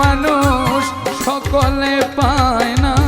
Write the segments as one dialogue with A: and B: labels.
A: মানুষ সকলে পায় না।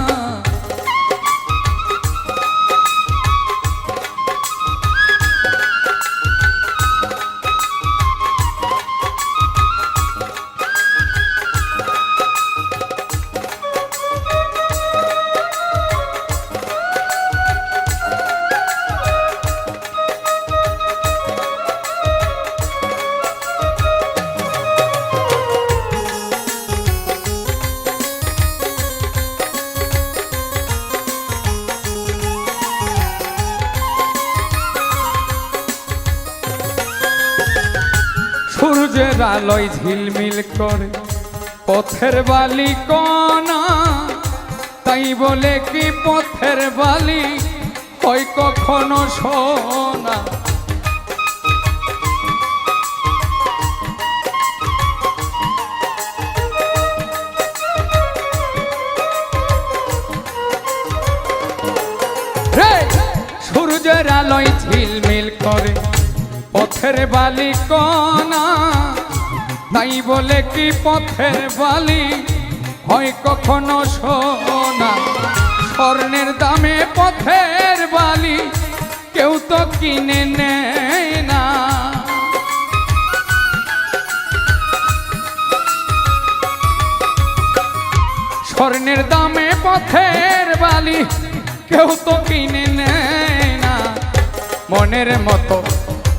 A: সূর্যের আলোয় ঝিলমিল করে। পথের বালি কনা তাই বলে কি পথের বালি? হয় কখনো সোনা? সূর্যের আলোয় ঝিলমিল করে। পথের বালি কণা তাই বলে কি পথের বালি? হয় কখনো সোনা। স্বর্ণের দামে পথের বালি। কেউ তো কিনে নেয় না। স্বর্ণের দামে পথের বালি। কেউ তো কিনে নেয় না। মনের মতো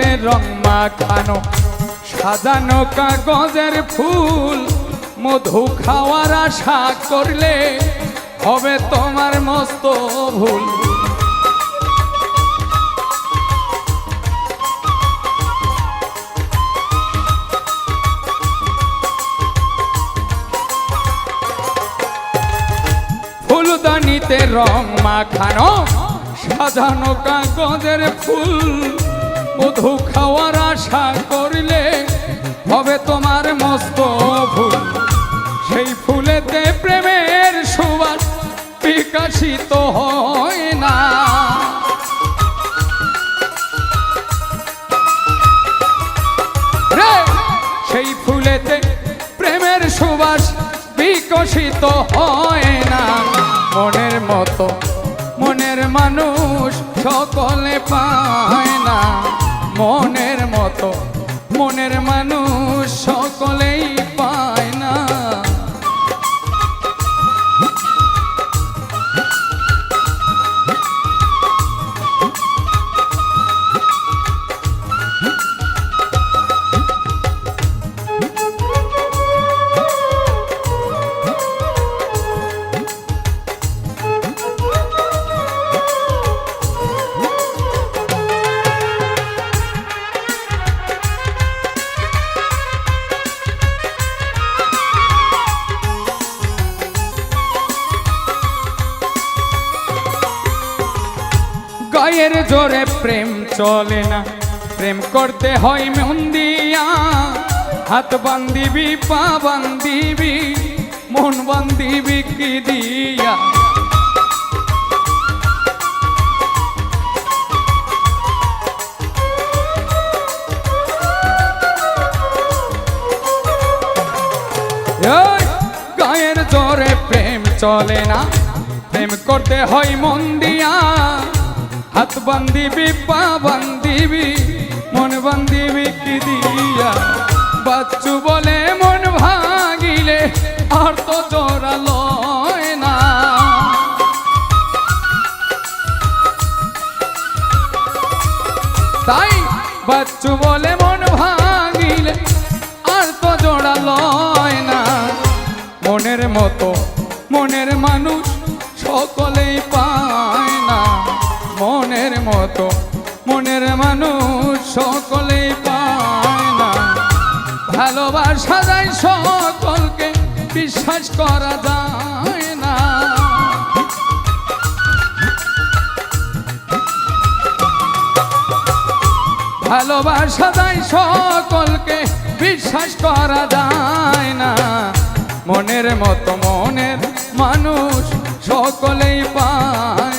A: ফুলদালিতে রং মাখানো, সাজানো কাগজের ফুল, মধু খাওয়ার আশা করলে হবে তোমার মস্ত ভুল। ফুলদানিতে রং মাখানো, সাজানো কাগজের ফুল মধু খাওয়ার আশা করলে হবে তোমার মস্ত ভুল। সেই ফুলেতে প্রেমের সুবাস বিকাশিত হয় না। সেই ফুলেতে প্রেমের সুবাস বিকশিত হয় না। মনের মতো মনের মানুষ সকলে পায় না। মনের মতো মনের মানুষ জোরে প্রেম চলে না। প্রেম করতে হয় মন দিয়া। হাত বান্দিবি পা বান্দিবি মন বান্দিবি কি দিয়া? গায়ের জোরে প্রেম চলে না। প্রেম করতে হয় মন হাত বান্দিবি পা বান্দিবি মন বান্দিবি কি দিয়া? বাচ্চু বলে মন ভাগিলে, আর তো জোরা লয় না। তাই বাচ্চু বলে মন ভাঙিলে আর তো জোড়া লয় না। মনের মতো মনের মানুষ সকলেই পায় না। ভালোবাসা যায় সকলকে, বিশ্বাস করা যায় না। ভালোবাসা যায় সকলকে, বিশ্বাস করা যায় না। মনের মতো মনের মানুষ সকলেই পায়